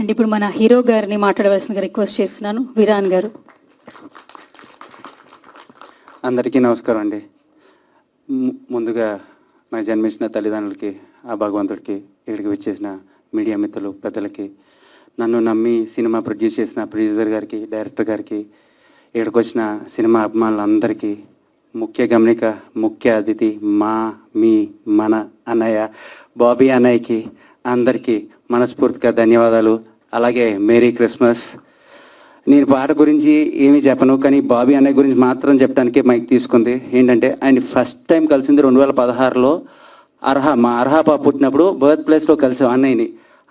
And ఇప్పుడు మన hero గారిని మాట్లాడవలసిన రిక్వెస్ట్ చేస్తున్నాను విరాన్ గారు. అందరికీ నమస్కారం అండి. ముందుగా నా జన్మించిన తల్లిదండ్రులకి ఆ భగవంతుడికి ఇక్కడికి వచ్చేసిన మీడియా మిత్రులు పెద్దలకి నన్ను నమ్మి సినిమా ప్రొడ్యూస్ చేసిన ప్రొడ్యూసర్ గారికి డైరెక్టర్ గారికి ఇక్కడికి వచ్చిన సినిమా అభిమానులందరికీ ముఖ్య గమనిక ముఖ్య అతిథి మా మీ మన అన్నయ్య బాబీ అన్నయ్యకి అందరికీ మనస్ఫూర్తిగా ధన్యవాదాలు. అలాగే మేరీ క్రిస్మస్. నేను పాట గురించి ఏమీ చెప్పను కానీ బాబీ అన్నయ్య గురించి మాత్రం చెప్పడానికి మైక్ తీసుకుంది. ఏంటంటే ఆయన ఫస్ట్ టైం కలిసింది రెండు వేల పదహారులో. అర్హ మా అర్హ పాప పుట్టినప్పుడు బర్త్ ప్లేస్లో కలిసాం అన్నయ్యని.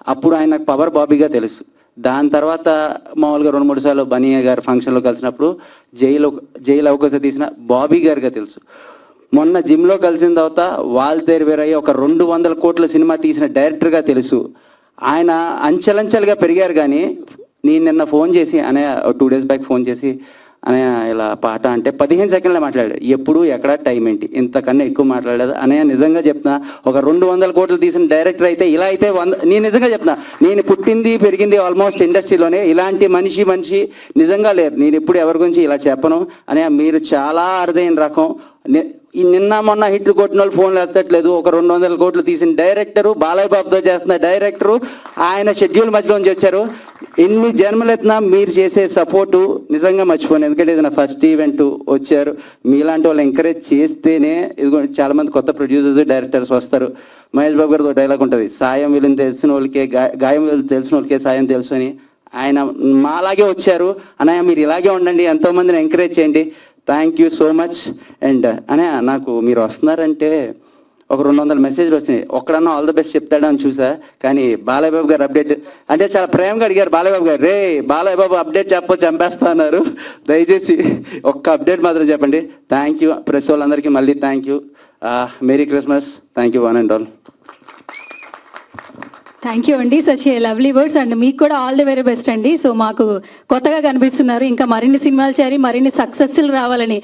అప్పుడు ఆయన నాకు పవర్ బాబీగా తెలుసు. దాని తర్వాత మామూలుగా రెండు మూడు సార్లు బనియా గారు ఫంక్షన్లో కలిసినప్పుడు జైలు జైలు అవకాశం తీసిన బాబీ గారిగా తెలుసు. మొన్న జిమ్లో కలిసిన తర్వాత వాళ్ళ దగ్గర వేరయ్యి ఒక రెండు వందల కోట్ల సినిమా తీసిన డైరెక్టర్గా తెలుసు. ఆయన అంచెలంచెలుగా పెరిగారు కానీ నేను నిన్న ఫోన్ చేసి అనే టూ డేస్ బ్యాక్ ఫోన్ చేసి అనే ఇలా పాట అంటే పదిహేను సెకండ్లో మాట్లాడాడు. ఎప్పుడు ఎక్కడ టైం ఏంటి? ఇంతకన్నా ఎక్కువ మాట్లాడలేదు. అనే నిజంగా చెప్తున్నా ఒక రెండు వందల కోట్లు తీసిన డైరెక్టర్ అయితే ఇలా అయితే వంద నేను నిజంగా చెప్తున్నా నేను పుట్టింది పెరిగింది ఆల్మోస్ట్ ఇండస్ట్రీలోనే ఇలాంటి మనిషి మనిషి నిజంగా లేరు. నేను ఎప్పుడు ఎవరి గురించి ఇలా చెప్పను. అనే మీరు చాలా అరుదైన రకం. ఈ నిన్న మొన్న హిట్లు కొట్టిన వాళ్ళు ఫోన్లు ఎత్తట్లేదు. ఒక రెండు వందల కోట్లు తీసిన డైరెక్టరు బాలయ్య బాబుతో చేస్తున్న డైరెక్టరు ఆయన షెడ్యూల్ మధ్యలో నుంచి వచ్చారు. ఎన్ని జన్మలు ఎత్తినా మీరు చేసే సపోర్టు నిజంగా మర్చిపోను. ఎందుకంటే ఇది నా ఫస్ట్ ఈవెంట్ వచ్చారు. మీలాంటి వాళ్ళు ఎంకరేజ్ చేస్తేనే ఇదిగో చాలా మంది కొత్త ప్రొడ్యూసర్స్ డైరెక్టర్స్ వస్తారు. మహేష్ బాబు గారితో డైలాగ్ ఉంటుంది. సాయం వీళ్ళని తెలిసిన వాళ్ళకే గాయం వీళ్ళు తెలిసిన వాళ్ళకే సాయం తెలుసు అని ఆయన మాలాగే వచ్చారు. అన్నయ్య మీరు ఇలాగే ఉండండి. ఎంతోమందిని ఎంకరేజ్ చేయండి. Thank you so much and అనే నాకు మీరు వస్తున్నారంటే ఒక రెండు వందల మెసేజ్లు వచ్చినాయి. ఒక్కడన్నా ఆల్ ద బెస్ట్ చెప్తాడని చూసా. కానీ బాలయ్యబాబు గారు అప్డేట్ అంటే చాలా ప్రేమగా అడిగారు బాలయ్యబాబు గారు. రే బాలయ్యబాబు అప్డేట్ చెప్ప చంపేస్తా అన్నారు. దయచేసి ఒక్క అప్డేట్ మాత్రం చెప్పండి. థ్యాంక్ యూ ప్రెస్ వాళ్ళందరికీ మళ్ళీ thank you merry Christmas thank you one and all thank you అండి such a lovely words and మీకు కూడా ఆల్ ది వెరీ బెస్ట్ అండి సో మాకు కొత్తగా కనిపిస్తున్నారు. ఇంకా మరిన్ని సినిమాలు చేరి మరిన్ని సక్సెస్లు రావాలని